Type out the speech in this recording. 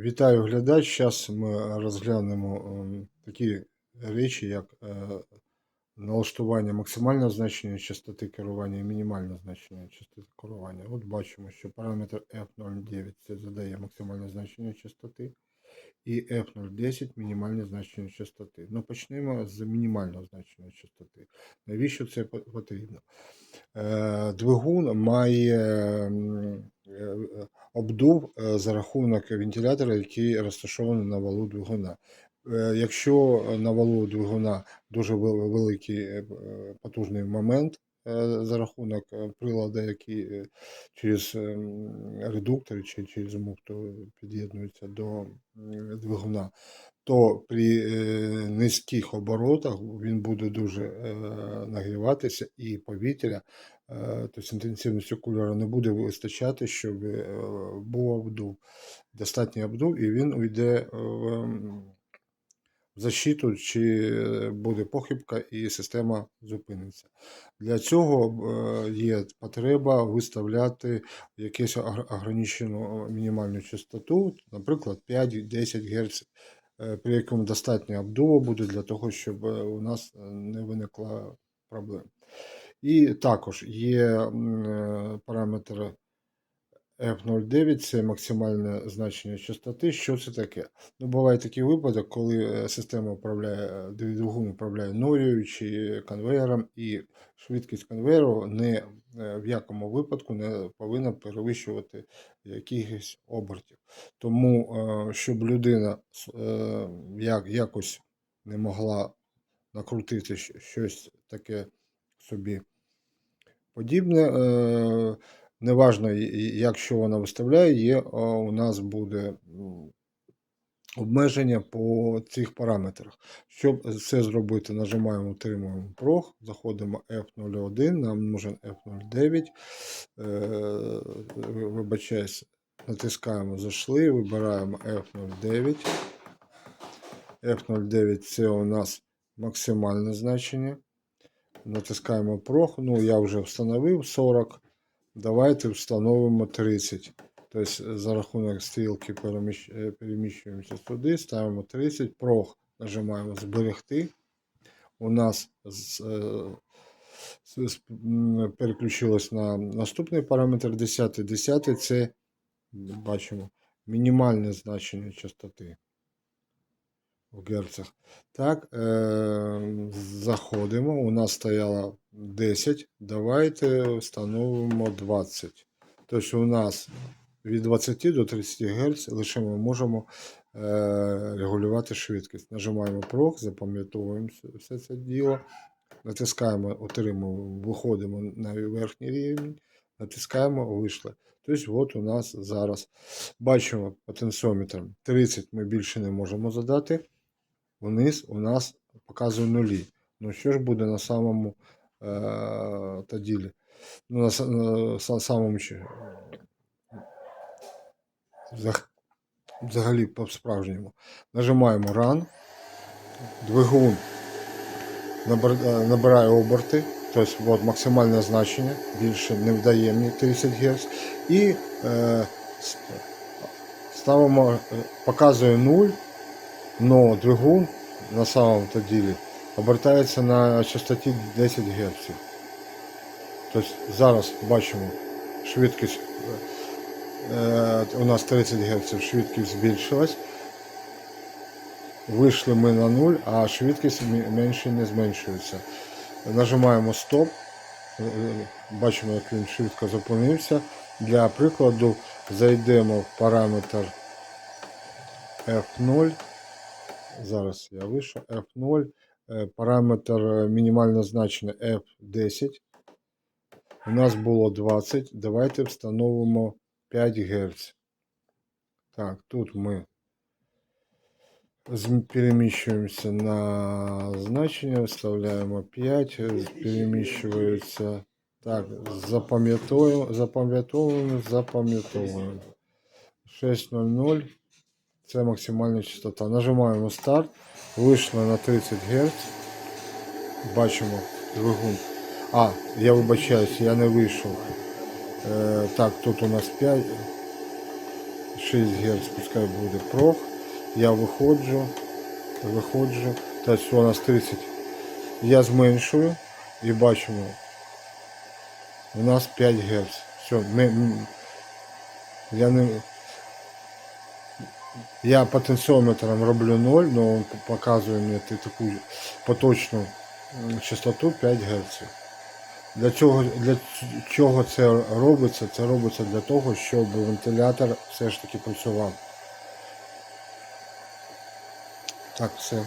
Вітаю глядач. Зараз ми розглянемо ем, такі речі, як е, налаштування максимального значення частоти керування і мінімальне значення частоти керування. От бачимо, що параметр F09 це задає максимальне значення частоти, і F010 мінімальне значення частоти. Ну, почнемо з мінімального значення частоти. Навіщо це потрібно? Е, Двигун має е, обдув е, за рахунок вентилятора, який розташований на валу двигуна. Е, Якщо на валу двигуна дуже великий е, потужний момент за рахунок е, приладу, який е, через ем, редуктор чи через муфту під'єднується до двигуна, то при е, низьких оборотах він буде дуже е, нагріватися і повітря Е, тобто інтенсивності кольору не буде вистачати, щоб е, був обдув, достатній обдув, і він уйде в защиту, чи буде похибка, і система зупиниться. Для цього е, є потреба виставляти якусь ограничену мінімальну частоту, наприклад, 5-10 Гц, е, при якому достатньо обдуву буде для того, щоб е, у нас е, не виникло проблем. І також є м, е, параметр F09, це максимальне значення частоти. Що це таке? Ну, буває такий випадок, коли е, система управляє, е, двигун управляє норією чи конвейером, і швидкість конвейеру не е, в якому випадку не повинна перевищувати якихось обертів. Тому, щоб людина як, якось не могла накрутити щось таке собі подібне. Неважно, і- і- як що вона виставляє, є е, у нас буде обмеження по цих параметрах. Щоб це зробити, нажимаємо утримуємо прог, заходимо F01, нам нужен F09. Е, Вибачаюсь, натискаємо зайшли, вибираємо F09. F09 це у нас максимальне значення. Натискаємо прог. Ну, я вже встановив 40. Давайте встановимо 30. Тобто за рахунок стрілки е, переміщуємося сюди, ставимо 30, прог нажимаємо зберегти. У нас е, переключилось на наступний параметр 10. 10 це бачимо мінімальне значення частоти в герцах. Так, е, заходимо. У нас стояло 10. Давайте встановимо 20. Тобто у нас від 20 до 30 Гц лише ми можемо е, регулювати швидкість. Нажимаємо прог, запам'ятовуємо все- це діло. Натискаємо, отримуємо, виходимо на верхній рівень, натискаємо, вийшли. Тобто, от у нас зараз бачимо потенціометр 30 ми більше не можемо задати вниз у нас показує нулі. Ну що ж буде на самому е, та ділі? Ну, на, на самому чи- взагалі по-справжньому. Нажимаємо Run. Двигун е, набирає оберти. Тобто от, максимальне значення, більше не вдає мені 30 Гц. І е, ставимо, е, показує 0, но двигун на самом то ділі обертається на частоті 10 Гц. Тобто зараз бачимо швидкість е, у нас 30 Гц, швидкість збільшилась. Вийшли ми на 0, а швидкість менше не зменшується. Нажимаємо стоп. Е, е, Бачимо, як він швидко зупинився. Для прикладу зайдемо в параметр F0. Зараз я вийшов F0. е, Параметр е, мінімальне значення F10. У нас було 20. Давайте встановимо 5 Гц. Так, тут ми зм- переміщуємося на значення, вставляємо 5, е, переміщується. Так, запам'ятовуємо, запам'ятовуємо, запам'ятовуємо. 6.00. Це максимальна частота. Нажимаємо старт. Вийшло на 30 Гц. Бачимо двигун. А, я вибачаюсь, я не вийшов. Е, так, тут у нас 5. 6 Гц, пускай буде прох. Я виходжу, виходжу. Тобто у нас 30. Я зменшую і бачимо. У нас 5 Гц. Все, ми, я не. Я потенціометром роблю 0, но показує мені ти- таку поточну частоту 5 Гц. Для чого, для чого це робиться? Це робиться для того, щоб вентилятор все ж таки працював. Так, все.